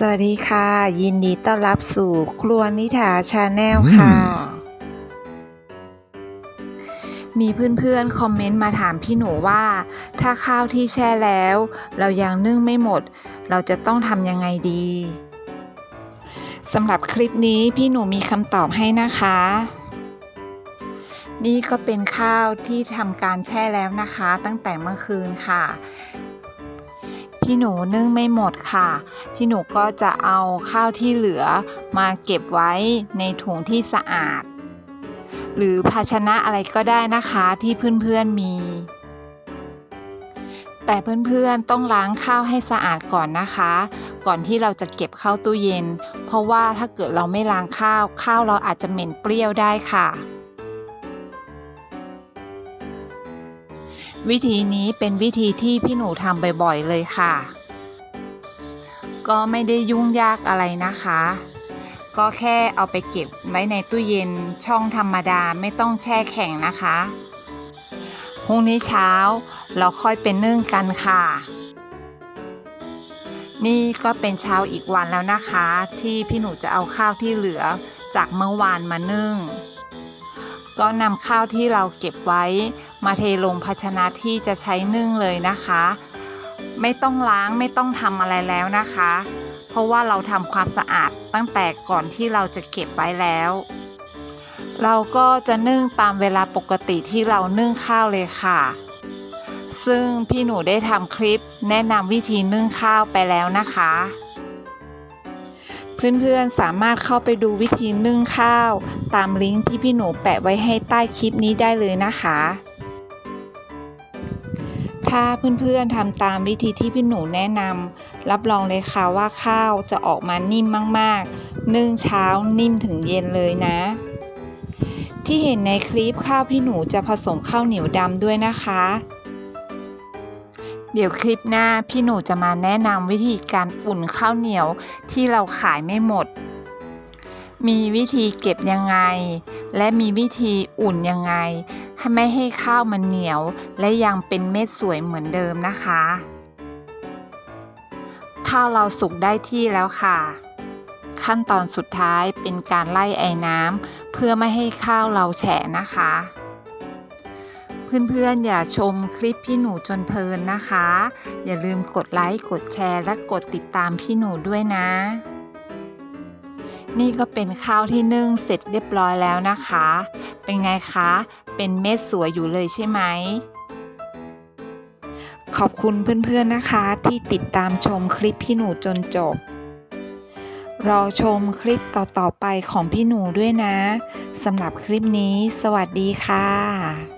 สวัสดีค่ะ ยินดีต้อนรับสู่ครัวนิถาชาแนลค่ะ มีเพื่อนๆ คอมเมนต์มาถามพี่หนูว่า ถ้าข้าวที่แช่แล้ว เรายังนึ่งไม่หมด เราจะต้องทำยังไงดีสำหรับคลิปนี้พี่หนูมีคำตอบให้นะคะ นี่ก็เป็นข้าวที่ทำการแช่แล้วนะคะ ตั้งแต่เมื่อคืนค่ะ พี่หนูนึ่งไม่หมดค่ะ พี่หนูก็จะเอาข้าวที่เหลือมาเก็บไว้ในถุงที่สะอาด หรือภาชนะอะไรก็ได้นะคะที่เพื่อนๆมี แต่เพื่อนๆต้องล้างข้าวให้สะอาดก่อนนะคะ ก่อนที่เราจะเก็บเข้าตู้เย็น เพราะว่าถ้าเกิดเราไม่ล้างข้าวข้าวเราอาจจะเหม็นเปรี้ยวได้ค่ะ วิธีนี้เป็นวิธีที่พี่หนูทำบ่อยๆเลยค่ะ ก็ไม่ได้ยุ่งยากอะไรนะคะ ก็แค่เอาไปเก็บไว้ในตู้เย็นช่องธรรมดาไม่ต้องแช่แข็งนะคะพรุ่งนี้เช้าเราค่อยเป็นนึ่งกันค่ะ นี่ก็เป็นเช้าอีกวันแล้วนะคะ ที่พี่หนูจะเอาข้าวที่เหลือจากเมื่อวานมานึ่ง ก็นำข้าวที่เราเก็บไว้ มาเทลงภาชนะที่จะใช้นึ่งเลยนะคะ ไม่ต้องล้างไม่ต้องทำอะไรแล้วนะคะ เพราะว่าเราทำความสะอาดตั้งแต่ก่อนที่เราจะเก็บไว้แล้ว เราก็จะนึ่งตามเวลาปกติที่เรานึ่งข้าวเลยค่ะ ซึ่งพี่หนูได้ทำคลิปแนะนำวิธีนึ่งข้าวไปแล้วนะคะเพื่อนๆ สามารถเข้าไปดูวิธีนึ่งข้าว ตามลิงก์ที่พี่หนูแปะไว้ให้ใต้คลิปนี้ได้เลยนะคะ ถ้าเพื่อนๆทำตามวิธีที่พี่หนูแนะนำรับรองเลยค่ะว่าข้าวจะออกมานิ่มมากๆ นึ่งเช้านิ่มถึงเย็นเลยนะ ที่เห็นในคลิปข้าวพี่หนูจะผสมข้าวเหนียวดำด้วยนะคะ เดี๋ยวคลิปหน้าพี่หนูจะมาแนะนำวิธีการอุ่นข้าวเหนียวที่เราขายไม่หมด มีวิธีเก็บยังไง และมีวิธีอุ่นยังไงให้ไม่ให้ข้าวมันเหนียว และยังเป็นเม็ดสวยเหมือนเดิมนะคะ ข้าวเราสุกได้ที่แล้วค่ะ ขั้นตอนสุดท้ายเป็นการไล่ไอ้น้ำเพื่อไม่ให้ข้าวเราแฉะนะคะ เพื่อนๆอย่าชมคลิปพี่หนูจนเพลินนะคะ อย่าลืมกดไลค์กดแชร์และกดติดตามพี่หนูด้วยนะ นี่ก็เป็นข้าวที่นึ่งเสร็จเรียบร้อยแล้วนะคะ เป็นไงคะ เป็นเม็ดสวยอยู่เลยใช่ไหม ขอบคุณเพื่อนๆนะคะที่ติดตามชมคลิปพี่หนูจนจบ รอชมคลิปต่อๆไปของพี่หนูด้วยนะสำหรับคลิปนี้ สวัสดีค่ะ